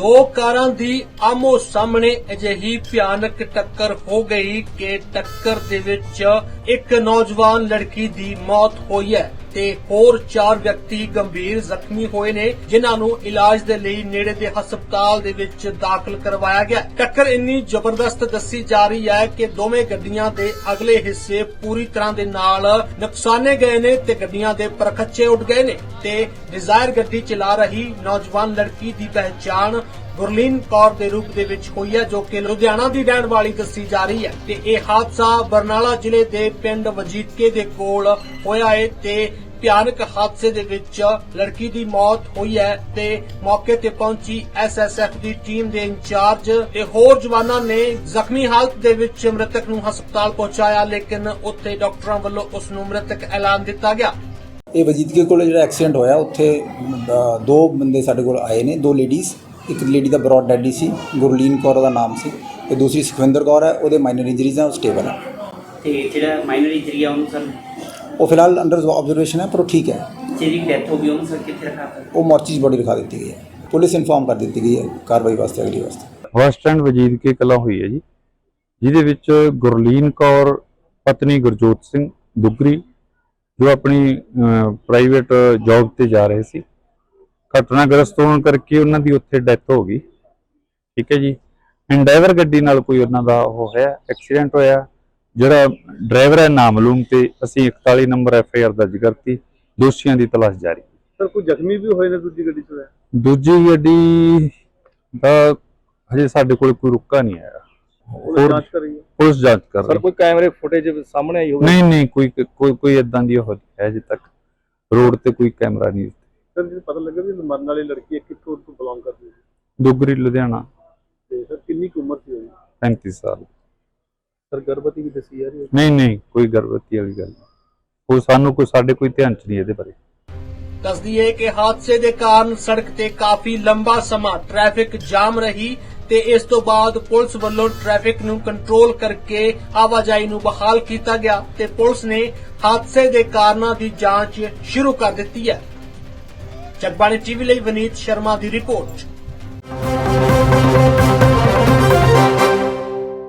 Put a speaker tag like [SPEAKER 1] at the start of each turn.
[SPEAKER 1] ਦੋ ਕਾਰਾਂ ਦੀ ਆਮੋ ਸਾਹਮਣੇ ਅਜਿਹੀ ਭਿਆਨਕ ਟੱਕਰ ਹੋ ਗਈ ਕਿ ਟੱਕਰ ਦੇ ਵਿੱਚ ਇੱਕ ਨੌਜਵਾਨ ਲੜਕੀ ਦੀ ਮੌਤ ਹੋਈ ਹੈ। ਤੇ ਹੋਰ ਚਾਰ ਵਿਅਕਤੀ ਗੰਭੀਰ ਜ਼ਖਮੀ ਹੋਏ ਨੇ, ਜਿਨ੍ਹਾਂ ਨੂੰ ਇਲਾਜ ਦੇ ਲਈ ਨੇੜੇ ਦੇ ਹਸਪਤਾਲ ਦੇ ਵਿੱਚ ਦਾਖਲ ਕਰਵਾਇਆ ਗਿਆ। ਟੱਕਰ ਇੰਨੀ ਜ਼ਬਰਦਸਤ ਦੱਸੀ ਜਾ ਰਹੀ ਹੈ ਕਿ ਦੋਵੇਂ ਗੱਡੀਆਂ ਦੇ ਅਗਲੇ ਹਿੱਸੇ ਪੂਰੀ ਤਰ੍ਹਾਂ ਦੇ ਨਾਲ ਨੁਕਸਾਨੇ ਗਏ ਨੇ ਤੇ ਗੱਡੀਆਂ ਦੇ ਪਰਖੱਚੇ ਉੱਡ ਗਏ ਨੇ ਤੇ ਡਿਜ਼ਾਇਰ ਗੱਡੀ ਚਲਾ ਰਹੀ ਨੌਜਵਾਨ ਲੜਕੀ ਦੀ ਪਹਿਚਾਣ ਗੁਰਲੀਨ ਕੌਰ ਦੇ ਰੂਪ ਦੇ ਵਿੱਚ ਹੋਈ ਹੈ, ਜੋ ਕਿ ਲੁਧਿਆਣਾ ਦੀ ਰਹਿਣ ਵਾਲੀ ਦੱਸੀ ਜਾ ਰਹੀ ਹੈ। ਤੇ ਇਹ ਹਾਦਸਾ ਬਰਨਾਲਾ ਜ਼ਿਲ੍ਹੇ ਦੇ ਪਿੰਡ ਵਜੀਦਕੇ ਦੇ ਕੋਲ ਹੋਇਆ ਹੈ ਤੇ ਭਿਆਨਕ ਹਾਦਸੇ ਦੇ ਵਿੱਚ ਲੜਕੀ ਦੀ ਮੌਤ ਹੋਈ ਹੈ ਤੇ ਮੌਕੇ ਤੇ ਪਹੁੰਚੀ ਐਸਐਸਐਫ ਦੀ ਟੀਮ ਦੇ ਇੰਚਾਰਜ ਤੇ ਹੋਰ ਜਵਾਨਾਂ ਨੇ ਜ਼ਖਮੀ ਹਾਲਤ ਦੇ ਵਿੱਚ ਮ੍ਰਿਤਕ ਨੂੰ ਹਸਪਤਾਲ ਪਹੁੰਚਾਇਆ, ਲੇਕਿਨ ਉੱਥੇ ਡਾਕਟਰਾਂ ਵੱਲੋਂ ਉਸ ਨੂੰ ਮ੍ਰਿਤਕ ਐਲਾਨ ਦਿੱਤਾ ਗਿਆ।
[SPEAKER 2] ਇਹ ਵਜੀਦਕੇ ਕੋਲ ਜਿਹੜਾ ਐਕਸੀਡੈਂਟ ਹੋਇਆ, ਉੱਥੇ ਦੋ ਬੰਦੇ ਸਾਡੇ ਕੋਲ ਆਏ ਨੇ, ਦੋ ਲੇਡੀਜ਼ ਇੱਕ ਲੇਡੀ ਦਾ ਬ੍ਰੌਡ ਡੈਡੀ ਸੀ ਗੁਰਲੀਨ ਕੌਰ ਉਹਦਾ ਨਾਮ ਸੀ ਤੇ ਦੂਸਰੀ ਸੁਖਵਿੰਦਰ ਕੌਰ ਹੈ ਉਹਦੇ ਮਾਈਨਰ ਇੰਜਰੀਜ਼ ਆ ਉਹ ਸਟੇਬਲ ਹੈ।
[SPEAKER 3] ਤੇ ਜਿਹੜਾ ਮਾਈਨਰ ਇੰਜਰੀ ਆ ਉਹਨੂੰ ਸਰ
[SPEAKER 2] ਉਹ ਫਿਲਹਾਲ ਅੰਡਰ ਆਬਜ਼ਰਵੇਸ਼ਨ ਹੈ ਪਰ ਉਹ ਠੀਕ ਹੈ।
[SPEAKER 3] ਜਿਹਦੀ ਡੈਥ ਹੋ ਗਈ ਉਹਨੂੰ ਸਰ ਕਿੱਥੇ ਰੱਖਾ ਤਾ
[SPEAKER 2] ਉਹ ਮੋਰਚੀ 'ਚ ਬੋਡੀ ਰਖਾ ਦਿੱਤੀ ਗਈ ਹੈ। ਪੁਲਿਸ ਇਨਫਾਰਮ ਕਰ ਦਿੱਤੀ ਗਈ ਹੈ ਕਾਰਵਾਈ ਵਾਸਤੇ ਅਗਲੀ ਵਾਸਤੇ।
[SPEAKER 4] ਬੱਸ ਸਟੈਂਡ ਵਜੀਦ ਕੇ ਕਲਾ ਹੋਈ ਹੈ ਜੀ? ਜਿਹਦੇ ਵਿੱਚ ਗੁਰਲੀਨ ਕੌਰ ਪਤਨੀ ਗੁਰਜੋਤ ਸਿੰਘ ਦੁਗਰੀ ਜੋ ਆਪਣੀ ਪ੍ਰਾਈਵੇਟ ਜੌਬ ਤੇ ਜਾ ਰਹੇ ਸੀ ਘਟਨਾਗ੍ਰਸਤ ਹੋਣ ਕਰਕੇ ਉਹਨਾਂ ਦੀ ਉੱਥੇ ਡੈਥ ਹੋ ਗਈ। ਠੀਕ ਹੈ ਜੀ। ਐਂਡਾਈਵਰ ਗੱਡੀ ਨਾਲ ਕੋਈ ਉਹਨਾਂ ਦਾ ਉਹ ਹੋਇਆ ਐਕਸੀਡੈਂਟ ਹੋਇਆ। ਜਿਹੜਾ ਡਰਾਈਵਰ ਹੈ ਨਾਮਲੂਮ ਤੇ ਅਸੀਂ 41 ਨੰਬਰ ਐਫ ਆਈ ਆਰ ਦਰਜ ਕਰਤੀ। ਦੋਸ਼ੀਆਂ ਦੀ ਤਲਾਸ਼ ਜਾਰੀ।
[SPEAKER 5] ਸਰ ਕੋਈ ਜ਼ਖਮੀ ਵੀ ਹੋਏ ਨੇ ਦੂਜੀ ਗੱਡੀ 'ਚ ਹੋਇਆ?
[SPEAKER 4] ਦੂਜੀ ਗੱਡੀ ਦਾ ਹਜੇ ਸਾਡੇ ਕੋਲ ਕੋਈ ਰੁਕਾ ਨਹੀਂ ਆਇਆ। ਹੋਰ
[SPEAKER 5] ਜਾਂਚ ਕਰ ਰਹੀ ਹੈ?
[SPEAKER 4] ਪੁਲਿਸ ਜਾਂਚ ਕਰ
[SPEAKER 5] ਸਰ
[SPEAKER 4] ਰਹੀ
[SPEAKER 5] ਕੋਈ ਕੈਮਰੇ ਫੁਟੇਜ ਸਾਹਮਣੇ ਆਈ ਹੋਵੇ?
[SPEAKER 4] ਨਹੀਂ ਨਹੀਂ ਕੋਈ ਕੋਈ ਕੋਈ ਇਦਾਂ ਦੀ ਉਹ ਹੈ ਅਜੇ ਤੱਕ। ਰੋਡ ਤੇ ਕੋਈ ਕੈਮਰਾ ਨਹੀਂ
[SPEAKER 5] ਸਰ ਜੀ ਪਤਾ ਲੱਗਾ ਵੀ ਮਰਨ ਵਾਲੀ ਲੜਕੀ ਹੈ, ਕਿੱਥੋਂ ਤੋਂ ਬਿਲੋਂਗ ਕਰਦੀ ਹੈ
[SPEAKER 4] ਦੁਗਰੀ ਲੁਧਿਆਣਾ।
[SPEAKER 5] ਤੇ ਸਰ ਕਿੰਨੀ ਕੁ ਉਮਰ ਸੀ ਉਹਦੀ?
[SPEAKER 4] 35 ਸਾਲ।
[SPEAKER 5] ਸਰ ਗਰਭਵਤੀ ਵੀ ਦੱਸੀ ਜਾ ਰਹੀ ਹੈ?
[SPEAKER 4] ਨਹੀਂ ਨਹੀਂ ਕੋਈ ਗਰਭਵਤੀ ਵਾਲੀ ਗੱਲ ਨਹੀਂ। ਕੋਈ ਸਾਨੂੰ ਕੋਈ ਸਾਡੇ ਕੋਈ ਧਿਆਨ ਚ ਨਹੀਂ ਇਹਦੇ ਬਾਰੇ।
[SPEAKER 1] ਦੱਸਦੀ ਹੈ ਕਿ ਹਾਦਸੇ ਦੇ ਕਾਰਨ ਸੜਕ ਤੇ ਕਾਫੀ ਲੰਬਾ ਸਮਾਂ ਟ੍ਰੈਫਿਕ ਜਾਮ ਰਹੀ ਤੇ ਇਸ ਤੋਂ ਬਾਅਦ ਪੁਲਿਸ ਵੱਲੋਂ ਟ੍ਰੈਫਿਕ ਨੂੰ ਕੰਟਰੋਲ ਕਰਕੇ ਆਵਾਜਾਈ ਨੂੰ ਬਹਾਲ ਕੀਤਾ ਗਿਆ ਤੇ ਪੁਲਿਸ ਨੇ ਹਾਦਸੇ ਦੇ ਕਾਰਨਾਂ ਦੀ ਜਾਂਚ ਸ਼ੁਰੂ ਕਰ ਦਿੱਤੀ ਹੈ। ਜਗਬਾਣੀ ਟੀਵੀ ਲਈ ਵਿਨੀਤ ਸ਼ਰਮਾ ਦੀ ਰਿਪੋਰਟ।